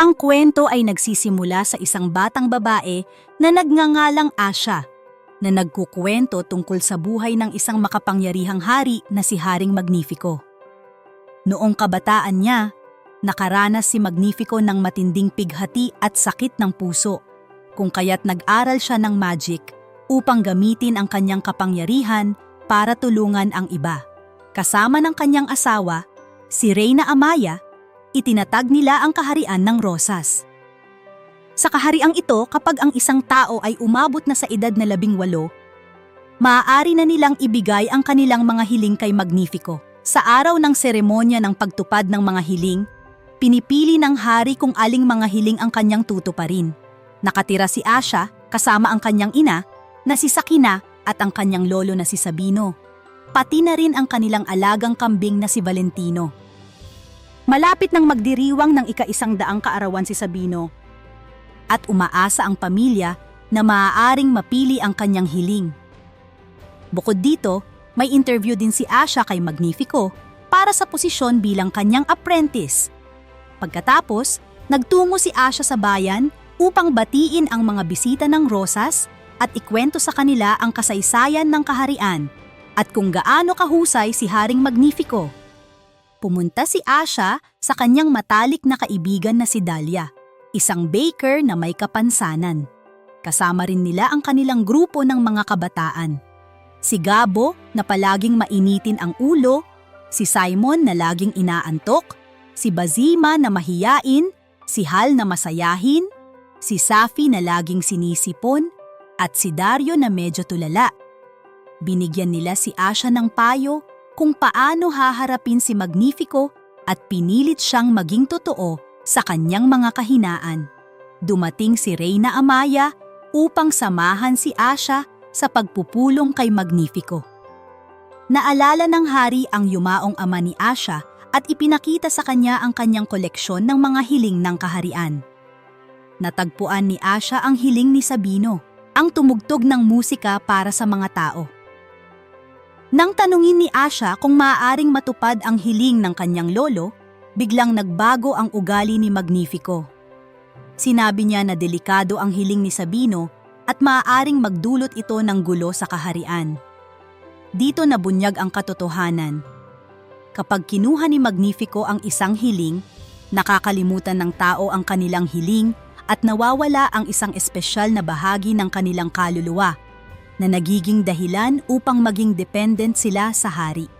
Ang kwento ay nagsisimula sa isang batang babae na nagngangalang Asha, na nagkukwento tungkol sa buhay ng isang makapangyarihang hari na si Haring Magnifico. Noong kabataan niya, nakaranas si Magnifico ng matinding pighati at sakit ng puso, kung kaya't nag-aral siya ng magic upang gamitin ang kanyang kapangyarihan para tulungan ang iba. Kasama ng kanyang asawa, si Reyna Amaya, itinatag nila ang kaharian ng Rosas. Sa kahariang ito, kapag ang isang tao ay umabot na sa edad na labing walo, maaari na nilang ibigay ang kanilang mga hiling kay Magnifico. Sa araw ng seremonya ng pagtupad ng mga hiling, pinipili ng hari kung aling mga hiling ang kanyang tutuparin. Nakatira si Asha kasama ang kanyang ina na si Sakina at ang kanyang lolo na si Sabino. Pati na rin ang kanilang alagang kambing na si Valentino. Malapit nang magdiriwang ng ika-isang daang kaarawan si Sabino at umaasa ang pamilya na maaaring mapili ang kanyang hiling. Bukod dito, may interview din si Asha kay Magnifico para sa posisyon bilang kanyang apprentice. Pagkatapos, nagtungo si Asha sa bayan upang batiin ang mga bisita ng Rosas at ikwento sa kanila ang kasaysayan ng kaharian at kung gaano kahusay si Haring Magnifico. Pumunta si Asha sa kanyang matalik na kaibigan na si Dahlia, isang baker na may kapansanan. Kasama rin nila ang kanilang grupo ng mga kabataan. Si Gabo na palaging mainitin ang ulo, si Simon na laging inaantok, si Bazima na mahiyain, si Hal na masayahin, si Safi na laging sinisipon, at si Dario na medyo tulala. Binigyan nila si Asha ng payo kung paano haharapin si Magnifico at pinilit siyang maging totoo sa kanyang mga kahinaan. Dumating si Reyna Amaya upang samahan si Asha sa pagpupulong kay Magnifico. Naalala ng hari ang yumaong ama ni Asha at ipinakita sa kanya ang kanyang koleksyon ng mga hiling ng kaharian. Natagpuan ni Asha ang hiling ni Sabino, ang tumugtog ng musika para sa mga tao. Nang tanungin ni Asha kung maaaring matupad ang hiling ng kanyang lolo, biglang nagbago ang ugali ni Magnifico. Sinabi niya na delikado ang hiling ni Sabino at maaaring magdulot ito ng gulo sa kaharian. Dito nabunyag ang katotohanan. Kapag kinuha ni Magnifico ang isang hiling, nakakalimutan ng tao ang kanilang hiling at nawawala ang isang espesyal na bahagi ng kanilang kaluluwa na nagiging dahilan upang maging dependent sila sa hari.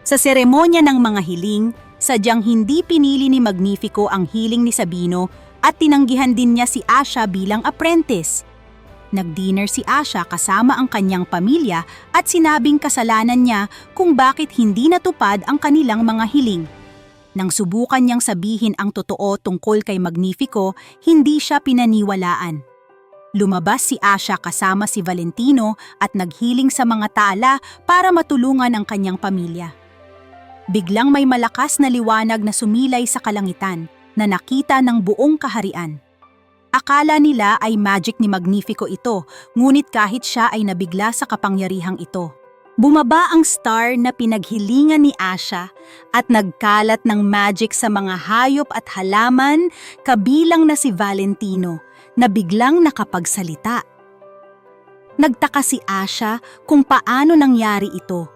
Sa seremonya ng mga hiling, sadyang hindi pinili ni Magnifico ang hiling ni Sabino at tinanggihan din niya si Asha bilang apprentice. Nag-dinner si Asha kasama ang kanyang pamilya at sinabing kasalanan niya kung bakit hindi natupad ang kanilang mga hiling. Nang subukan niyang sabihin ang totoo tungkol kay Magnifico, hindi siya pinaniwalaan. Lumabas si Asha kasama si Valentino at naghiling sa mga tala para matulungan ang kanyang pamilya. Biglang may malakas na liwanag na sumilay sa kalangitan na nakita ng buong kaharian. Akala nila ay magic ni Magnifico ito, ngunit kahit siya ay nabigla sa kapangyarihang ito. Bumaba ang star na pinaghilingan ni Asha at nagkalat ng magic sa mga hayop at halaman kabilang na si Valentino na biglang nakapagsalita. Nagtaka si Asha kung paano nangyari ito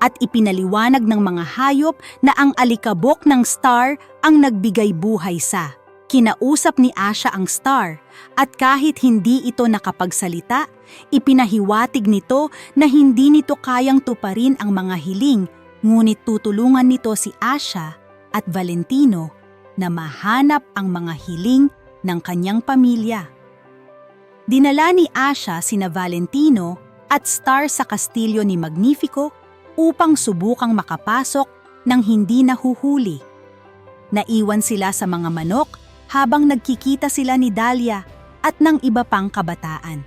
at ipinaliwanag ng mga hayop na ang alikabok ng star ang nagbigay buhay sa. Kinausap ni Asha ang star at kahit hindi ito nakapagsalita, ipinahiwatig nito na hindi nito kayang tuparin ang mga hiling ngunit tutulungan nito si Asha at Valentino na mahanap ang mga hiling ng kanyang pamilya. Dinala ni Asha sina Valentino at Star sa kastilyo ni Magnifico upang subukang makapasok ng hindi nahuhuli. Naiwan sila sa mga manok habang nagkikita sila ni Dahlia at ng iba pang kabataan.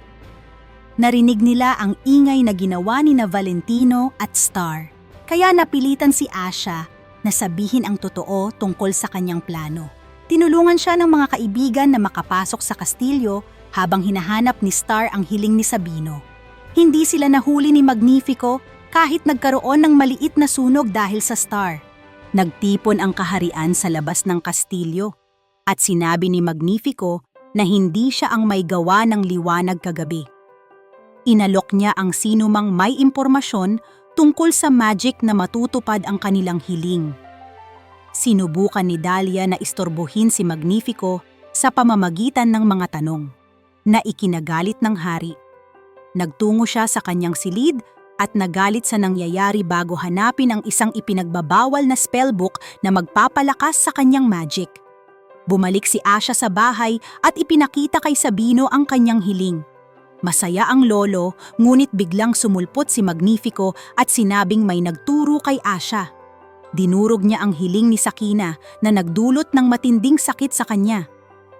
Narinig nila ang ingay na ginawa ni na Valentino at Star, kaya napilitan si Asha na sabihin ang totoo tungkol sa kanyang plano. Tinulungan siya ng mga kaibigan na makapasok sa kastilyo habang hinahanap ni Star ang hiling ni Sabino. Hindi sila nahuli ni Magnifico kahit nagkaroon ng maliit na sunog dahil sa Star. Nagtipon ang kaharian sa labas ng kastilyo at sinabi ni Magnifico na hindi siya ang may gawa ng liwanag kagabi. Inalok niya ang sinumang may impormasyon tungkol sa magic na matutupad ang kanilang hiling. Sinubukan ni Dahlia na istorbohin si Magnifico sa pamamagitan ng mga tanong na ikinagalit ng hari. Nagtungo siya sa kanyang silid at nagalit sa nangyayari bago hanapin ang isang ipinagbabawal na spellbook na magpapalakas sa kanyang magic. Bumalik si Asha sa bahay at ipinakita kay Sabino ang kanyang hiling. Masaya ang lolo, ngunit biglang sumulpot si Magnifico at sinabing may nagturo kay Asha. Dinurog niya ang hiling ni Sakina na nagdulot ng matinding sakit sa kanya.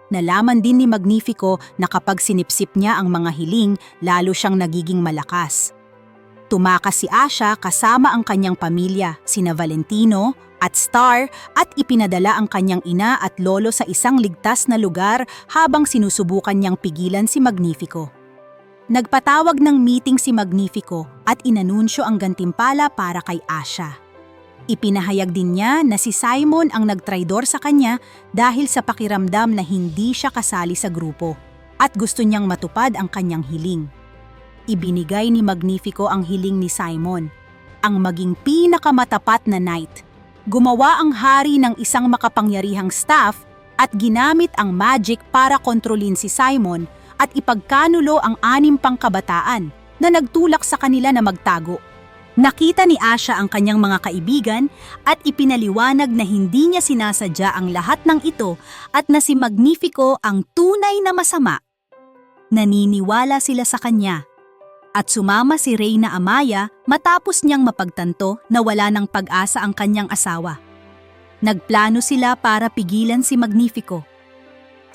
Nalaman din ni Magnifico na kapag sinipsip niya ang mga hiling, lalo siyang nagiging malakas. Tumakas si Asha kasama ang kanyang pamilya, sina Valentino at Star at ipinadala ang kanyang ina at lolo sa isang ligtas na lugar habang sinusubukan niyang pigilan si Magnifico. Nagpatawag ng meeting si Magnifico at inanunsyo ang gantimpala para kay Asha. Ipinahayag din niya na si Simon ang nagtraidor sa kanya dahil sa pakiramdam na hindi siya kasali sa grupo at gusto niyang matupad ang kanyang hiling. Ibinigay ni Magnifico ang hiling ni Simon, ang maging pinakamatapat na knight. Gumawa ang hari ng isang makapangyarihang staff at ginamit ang magic para kontrolin si Simon at ipagkanulo ang anim pang kabataan na nagtulak sa kanila na magtago. Nakita ni Asha ang kanyang mga kaibigan at ipinaliwanag na hindi niya sinasadya ang lahat ng ito at na si Magnifico ang tunay na masama. Naniniwala sila sa kanya. At sumama si Reyna Amaya matapos niyang mapagtanto na wala ng pag-asa ang kanyang asawa. Nagplano sila para pigilan si Magnifico.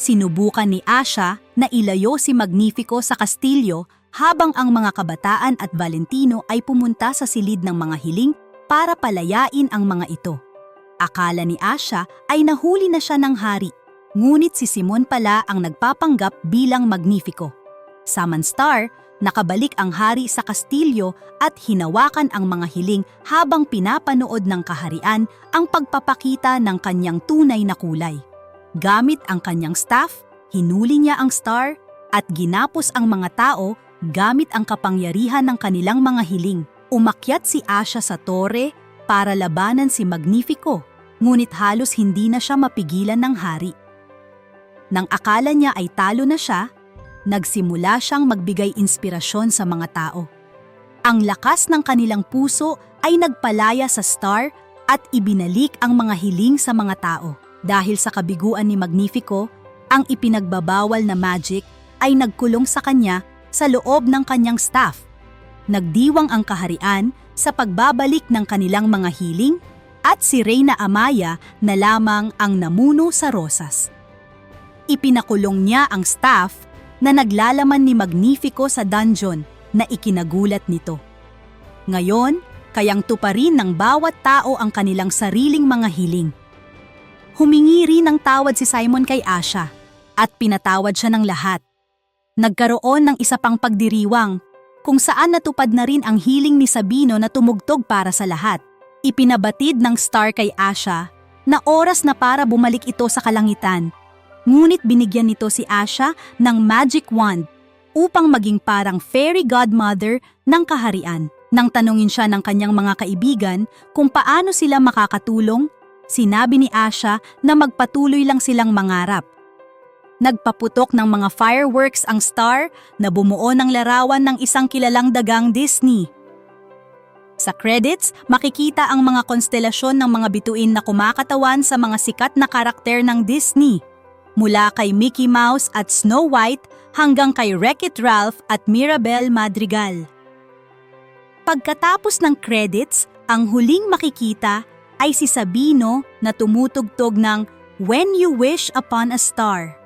Sinubukan ni Asha na ilayo si Magnifico sa kastilyo habang ang mga kabataan at Valentino ay pumunta sa silid ng mga hiling para palayain ang mga ito. Akala ni Asha ay nahuli na siya ng hari, ngunit si Simon pala ang nagpapanggap bilang Magnifico. Samanstar, nakabalik ang hari sa kastilyo at hinawakan ang mga hiling habang pinapanood ng kaharian ang pagpapakita ng kanyang tunay na kulay. Gamit ang kanyang staff, hinuli niya ang star at ginapos ang mga tao gamit ang kapangyarihan ng kanilang mga hiling. Umakyat si Asha sa tore para labanan si Magnifico, ngunit halos hindi na siya mapigilan ng hari. Nang akala niya ay talo na siya, nagsimula siyang magbigay inspirasyon sa mga tao. Ang lakas ng kanilang puso ay nagpalaya sa star at ibinalik ang mga hiling sa mga tao. Dahil sa kabiguan ni Magnifico, ang ipinagbabawal na magic ay nagkulong sa kanya sa loob ng kanyang staff. Nagdiwang ang kaharian sa pagbabalik ng kanilang mga hiling at si Reyna Amaya na lamang ang namuno sa rosas. Ipinakulong niya ang staff na naglalaman ni Magnifico sa dungeon na ikinagulat nito. Ngayon, kayang tuparin ng bawat tao ang kanilang sariling mga hiling. Humingi rin ng tawad si Simon kay Asha at pinatawad siya ng lahat. Nagkaroon ng isa pang pagdiriwang kung saan natupad na rin ang hiling ni Sabino na tumugtog para sa lahat. Ipinabatid ng star kay Asha na oras na para bumalik ito sa kalangitan. Ngunit binigyan nito si Asha ng magic wand upang maging parang fairy godmother ng kaharian. Nang tanungin siya ng kanyang mga kaibigan kung paano sila makakatulong Sinabi ni Asha na magpatuloy lang silang mangarap. Nagpaputok ng mga fireworks ang star na bumuo ng larawan ng isang kilalang dagang Disney. Sa credits, makikita ang mga konstelasyon ng mga bituin na kumakatawan sa mga sikat na karakter ng Disney. Mula kay Mickey Mouse at Snow White hanggang kay Wreck-It Ralph at Mirabel Madrigal. Pagkatapos ng credits, ang huling makikita ay si Sabino na tumutugtog ng When You Wish Upon a Star.